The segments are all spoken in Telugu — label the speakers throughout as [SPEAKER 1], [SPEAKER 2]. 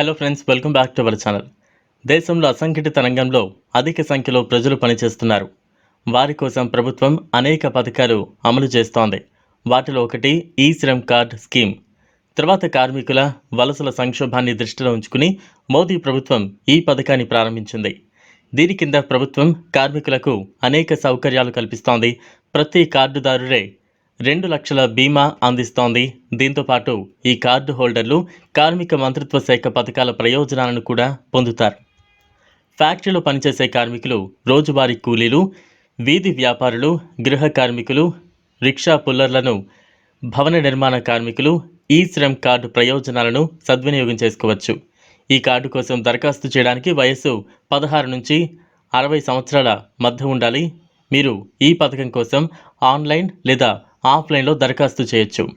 [SPEAKER 1] Hello friends welcome back to our channel దేశంలో అసంఘటిత రంగంలో అధిక సంఖ్యలో ప్రజలు పనిచేస్తున్నారు. వారి కోసం ప్రభుత్వం అనేక పథకాలు అమలు చేస్తోంది. వాటిలో ఒకటి ఈ శ్రమ్ కార్డ్ స్కీమ్. తర్వాత కార్మికుల వలసల సంక్షోభాన్ని దృష్టిలో ఉంచుకుని మోదీ ప్రభుత్వం ఈ పథకాన్ని ప్రారంభించింది. దీని కింద ప్రభుత్వం కార్మికులకు అనేక సౌకర్యాలు కల్పిస్తోంది. ప్రతి కార్డుదారుడే రెండు లక్షల బీమా అందిస్తోంది. దీంతో పాటు ఈ కార్డు హోల్డర్లు కార్మిక మంత్రిత్వ శాఖ పథకాల ప్రయోజనాలను కూడా పొందుతారు. ఫ్యాక్టరీలో పనిచేసే కార్మికులు రోజువారీ కూలీలు వీధి వ్యాపారులు గృహ కార్మికులు రిక్షా పుల్లర్లను భవన నిర్మాణ కార్మికులు ఈ శ్రమ్ కార్డు ప్రయోజనాలను సద్వినియోగం చేసుకోవచ్చు. ఈ కార్డు కోసం దరఖాస్తు చేయడానికి వయస్సు పదహారు నుంచి అరవై సంవత్సరాల మధ్య ఉండాలి. మీరు ఈ పథకం కోసం ఆన్లైన్ లేదా ఆఫ్లైన్లో దరఖాస్తు చేయొచ్చు.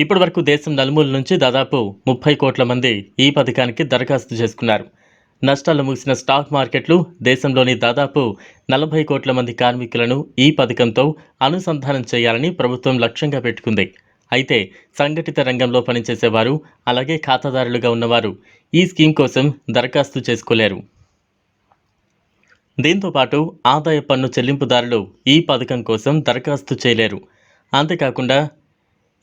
[SPEAKER 1] ఇప్పటి వరకు దేశం నలుమూల నుంచి దాదాపు ముప్పై కోట్ల మంది ఈ పథకానికి దరఖాస్తు చేసుకున్నారు. నష్టాలు ముగిసిన స్టాక్ మార్కెట్లు దేశంలోని దాదాపు నలభై కోట్ల మంది కార్మికులను ఈ పథకంతో అనుసంధానం చేయాలని ప్రభుత్వం లక్ష్యంగా పెట్టుకుంది. అయితే సంఘటిత రంగంలో పనిచేసేవారు అలాగే ఖాతాదారులుగా ఉన్నవారు ఈ స్కీమ్ కోసం దరఖాస్తు చేసుకోలేరు. దీంతో పాటు ఆదాయ పన్ను చెల్లింపుదారులు ఈ పథకం కోసం దరఖాస్తు చేయలేరు. అంతేకాకుండా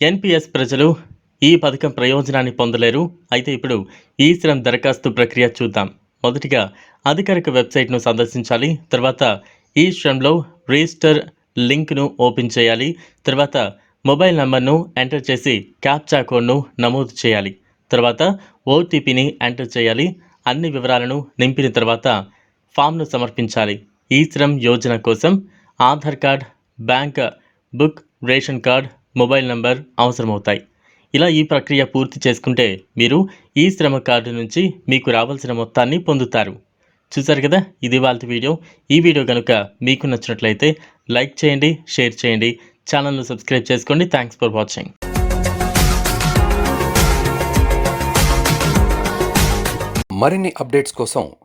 [SPEAKER 1] ఎన్పిఎస్ ప్రజలు ఈ పథకం ప్రయోజనాన్ని పొందలేరు. అయితే ఇప్పుడు ఈ శ్రమ్ దరఖాస్తు ప్రక్రియ చూద్దాం. మొదటిగా అధికారిక వెబ్సైట్ను సందర్శించాలి. తర్వాత ఈ శ్రమ్లో రిజిస్టర్ లింక్ను ఓపెన్ చేయాలి. తర్వాత మొబైల్ నంబర్ను ఎంటర్ చేసి క్యాప్చా కోడ్ను నమోదు చేయాలి. తర్వాత ఓటీపీని ఎంటర్ చేయాలి. అన్ని వివరాలను నింపిన తర్వాత ఫామ్ను సమర్పించాలి. ఈ శ్రమ్ యోజన కోసం Aadhaar card bank book ration card mobile number అవసరమవుతాయి. ఇలా ఈ ప్రక్రియ పూర్తి చేసుకుంటే మీరు ఈ శ్రమ కార్డు నుంచి మీకు రావాల్సిన మొత్తాన్ని పొందుతారు. చూసారు కదా? ఇది వాళ్ళ వీడియో. ఈ వీడియో కనుక మీకు నచ్చినట్లయితే లైక్ చేయండి షేర్ చేయండి ఛానల్ను సబ్స్క్రైబ్ చేసుకోండి. Thanks for watching.
[SPEAKER 2] మరిన్ని అప్డేట్స్ కోసం